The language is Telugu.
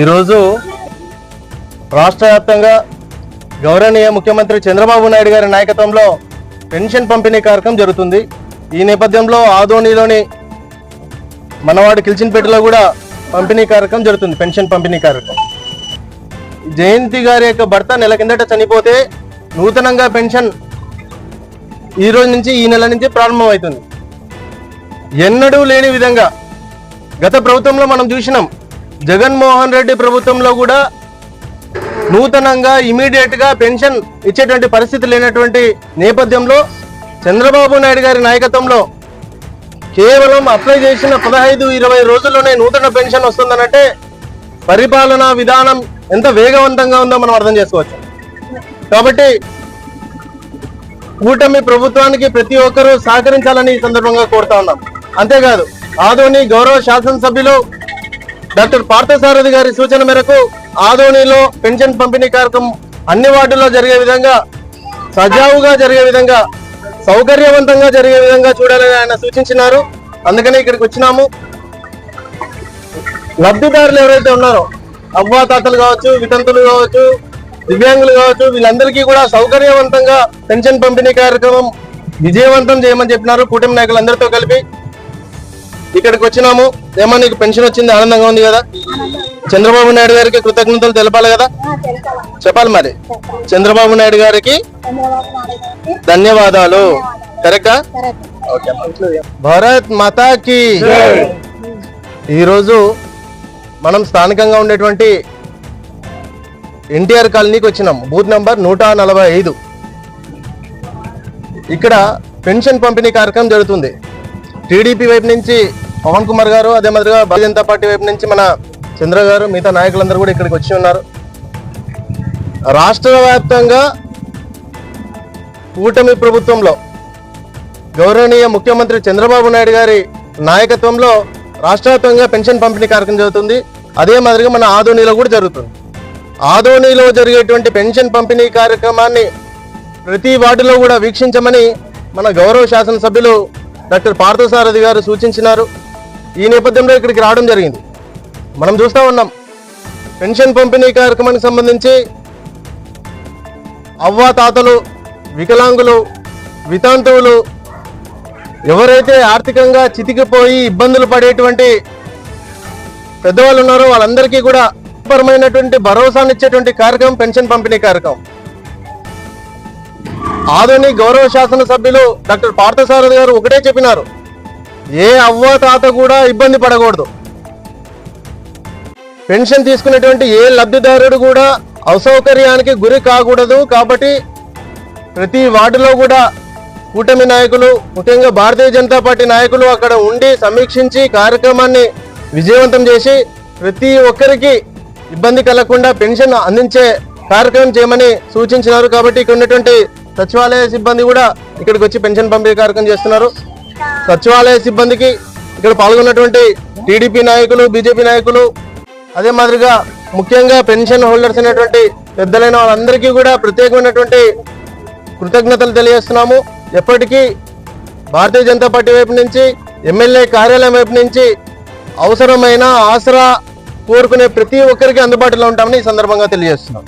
ఈరోజు రాష్ట్ర వ్యాప్తంగా గౌరవనీయ ముఖ్యమంత్రి చంద్రబాబు నాయుడు గారి నాయకత్వంలో పెన్షన్ పంపిణీ కార్యక్రమం జరుగుతుంది. ఈ నేపథ్యంలో ఆదోనిలోని మనవాడు కిల్చిన్పేటలో కూడా పంపిణీ కార్యక్రమం జరుగుతుంది పెన్షన్ పంపిణీ కార్యక్రమం. జయంతి గారి యొక్క భర్త నెల కిందట చనిపోతే నూతనంగా పెన్షన్ ఈ రోజు నుంచి ఈ నెల నుంచి ప్రారంభమవుతుంది. ఎన్నడూ లేని విధంగా గత ప్రభుత్వంలో మనం చూసినాం జగన్మోహన్ రెడ్డి ప్రభుత్వంలో కూడా నూతనంగా ఇమీడియట్గా పెన్షన్ ఇచ్చేటువంటి పరిస్థితి లేనటువంటి నేపథ్యంలో చంద్రబాబు నాయుడు గారి నాయకత్వంలో కేవలం అప్లై చేసిన పదహైదు ఇరవై రోజుల్లోనే నూతన పెన్షన్ వస్తుందనంటే పరిపాలనా విధానం ఎంత వేగవంతంగా ఉందో మనం అర్థం చేసుకోవచ్చు. కాబట్టి కూటమి ప్రభుత్వానికి ప్రతి ఒక్కరూ సహకరించాలని ఈ సందర్భంగా కోరుతా ఉన్నాం. అంతేకాదు ఆదోని గౌరవ శాసనసభ్యులు డాక్టర్ పార్థసారథి గారి సూచన మేరకు ఆదోనిలో పెన్షన్ పంపిణీ కార్యక్రమం అన్ని వార్డుల్లో జరిగే విధంగా సజావుగా జరిగే విధంగా సౌకర్యవంతంగా జరిగే విధంగా చూడాలని ఆయన సూచించినారు. అందుకని ఇక్కడికి వచ్చినాము. లబ్ధిదారులు ఎవరైతే ఉన్నారో అవ్వాతాతలు కావచ్చు వితంతులు కావచ్చు దివ్యాంగులు కావచ్చు వీళ్ళందరికీ కూడా సౌకర్యవంతంగా పెన్షన్ పంపిణీ కార్యక్రమం విజయవంతం చేయమని చెప్పినారు. కూటమి నాయకులందరితో కలిపి ఇక్కడికి వచ్చినాము. ఏమో నీకు పెన్షన్ వచ్చింది ఆనందంగా ఉంది కదా? చంద్రబాబు నాయుడు గారికి కృతజ్ఞతలు తెలపాలి కదా? చెప్పాలి మరి. చంద్రబాబు నాయుడు గారికి ధన్యవాదాలు. కరెక్టా? భారత్ మాతాకి. ఈరోజు మనం స్థానికంగా ఉండేటువంటి ఎన్టీఆర్ కాలనీకి వచ్చినాం. బూత్ నంబర్ నూట నలభై ఐదు. ఇక్కడ పెన్షన్ పంపిణీ కార్యక్రమం జరుగుతుంది. టీడీపీ వైపు నుంచి పవన్ కుమార్ గారు అదే మాదిరిగా భారతీయ జనతా పార్టీ వైపు నుంచి మన చంద్ర గారు మిగతా నాయకులందరూ కూడా ఇక్కడికి వచ్చి ఉన్నారు. రాష్ట్ర వ్యాప్తంగా కూటమి ప్రభుత్వంలో గౌరవనీయ ముఖ్యమంత్రి చంద్రబాబు నాయుడు గారి నాయకత్వంలో రాష్ట్ర పెన్షన్ పంపిణీ కార్యక్రమం జరుగుతుంది. అదే మాదిరిగా మన ఆదోనిలో కూడా జరుగుతుంది. ఆదోనిలో జరిగేటువంటి పెన్షన్ పంపిణీ కార్యక్రమాన్ని ప్రతి వార్డులో కూడా వీక్షించమని మన గౌరవ శాసనసభ్యులు డాక్టర్ పార్థసారథి గారు సూచించినారు. ఈ నేపథ్యంలో ఇక్కడికి రావడం జరిగింది. మనం చూస్తూ ఉన్నాం. పెన్షన్ పంపిణీ కార్యక్రమానికి సంబంధించి అవ్వా తాతలు వికలాంగులు వితాంతువులు ఎవరైతే ఆర్థికంగా చితికిపోయి ఇబ్బందులు పడేటువంటి పెద్దవాళ్ళు ఉన్నారో వాళ్ళందరికీ కూడా పరమైనటువంటి భరోసానిచ్చేటువంటి కార్యక్రమం పెన్షన్ పంపిణీ కార్యక్రమం. ఆధునిక గౌరవ శాసన సభ్యులు డాక్టర్ పార్థసారథి గారు ఒకటే చెప్పినారు. ఏ అవ్వ తాత కూడా ఇబ్బంది పడకూడదు. పెన్షన్ తీసుకునేటువంటి ఏ లబ్ధిదారుడు కూడా అసౌకర్యానికి గురి కాకూడదు కాబట్టి ప్రతి వార్డులో కూడా కూటమి నాయకులు ముఖ్యంగా భారతీయ జనతా పార్టీ నాయకులు అక్కడ ఉండి సమీక్షించి కార్యక్రమాన్ని విజయవంతం చేసి ప్రతి ఒక్కరికి ఇబ్బంది కలగకుండా పెన్షన్ అందించే కార్యక్రమం చేయమని సూచించినారు కాబట్టి ఇక్కడ ఉన్నటువంటి సచివాలయ సిబ్బంది కూడా ఇక్కడికి వచ్చి పెన్షన్ పంపిణీ కార్యక్రమం చేస్తున్నారు. సచివాలయ సిబ్బందికి ఇక్కడ పాల్గొన్నటువంటి టీడీపీ నాయకులు బీజేపీ నాయకులు అదే మాదిరిగా ముఖ్యంగా పెన్షన్ హోల్డర్స్ అయినటువంటి పెద్దలైన వాళ్ళందరికీ కూడా ప్రత్యేకమైనటువంటి కృతజ్ఞతలు తెలియజేస్తున్నాము. ఎప్పటికీ భారతీయ జనతా పార్టీ వైపు నుంచి ఎమ్మెల్యే కార్యాలయం వైపు నుంచి అవసరమైన ఆసరా కోరుకునే ప్రతి ఒక్కరికి అందుబాటులో ఉంటామని ఈ సందర్భంగా తెలియజేస్తున్నాం.